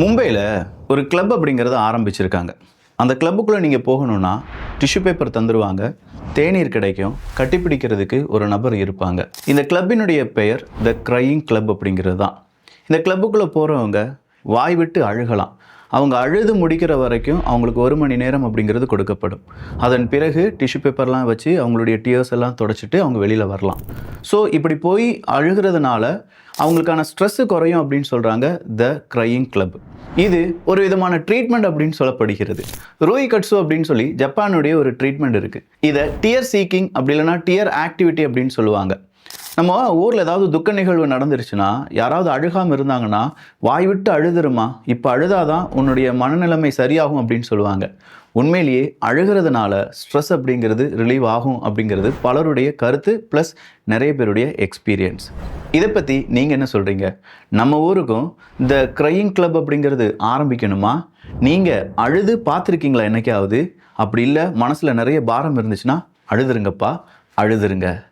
மும்பையில் ஒரு கிளப் அப்படிங்கிறத ஆரம்பிச்சிருக்காங்க. அந்த கிளப்புக்குள்ளே நீங்கள் போகணும்னா டிஷ்யூ பேப்பர் தந்துடுவாங்க தேநீர் கிடைக்கும் கட்டிப்பிடிக்கிறதுக்கு ஒரு நபர் இருப்பாங்க. இந்த கிளப்பினுடைய பெயர் த க்ரையிங் கிளப் அப்படிங்கிறது தான். இந்த கிளப்புக்குள்ளே போகிறவங்க வாய் விட்டு அழுகலாம். அவங்க அழுது முடிக்கிற வரைக்கும் அவங்களுக்கு ஒரு மணி நேரம் அப்படிங்கிறது கொடுக்கப்படும். அதன் பிறகு டிஷ்யூ பேப்பர்லாம் வச்சு அவங்களுடைய டியர்ஸ் எல்லாம் தொடச்சிட்டு அவங்க வெளியில் வரலாம். ஸோ இப்படி போய் அழுகிறதுனால அவங்களுக்கான ஸ்ட்ரெஸ்ஸு குறையும் அப்படின்னு சொல்கிறாங்க த க்ரையிங் கிளப் இது ஒரு விதமான ட்ரீட்மெண்ட் அப்படின்னு சொல்லப்படுகிறது. ரூய் கட்ஸு அப்படின்னு சொல்லி ஜப்பானுடைய ஒரு ட்ரீட்மெண்ட் இருக்குது இதை டியர் சீக்கிங் அப்படி இல்லைன்னா டியர் ஆக்டிவிட்டி அப்படின்னு சொல்லுவாங்க. நம்ம ஊரில் ஏதாவது துக்க நிகழ்வு நடந்துருச்சுன்னா யாராவது அழுகாமல் இருந்தாங்கன்னா வாய் விட்டு அழுதுருமா? இப்போ அழுதாதான் உன்னுடைய மனநிலைமை சரியாகும் அப்படின்னு சொல்லுவாங்க. உண்மையிலேயே அழுகிறதுனால ஸ்ட்ரெஸ் அப்படிங்கிறது ரிலீவ் ஆகும் அப்படிங்கிறது பலருடைய கருத்து ப்ளஸ் நிறைய பேருடைய எக்ஸ்பீரியன்ஸ் இதை பற்றி நீங்கள் என்ன சொல்கிறீங்க நம்ம ஊருக்கும் இந்த க்ரையிங் கிளப் அப்படிங்கிறது ஆரம்பிக்கணுமா? நீங்கள் அழுது பார்த்துருக்கீங்களா என்னைக்காவது? அப்படி இல்லை மனசில் நிறைய பாரம் இருந்துச்சுன்னா அழுதுருங்கப்பா அழுதுருங்க.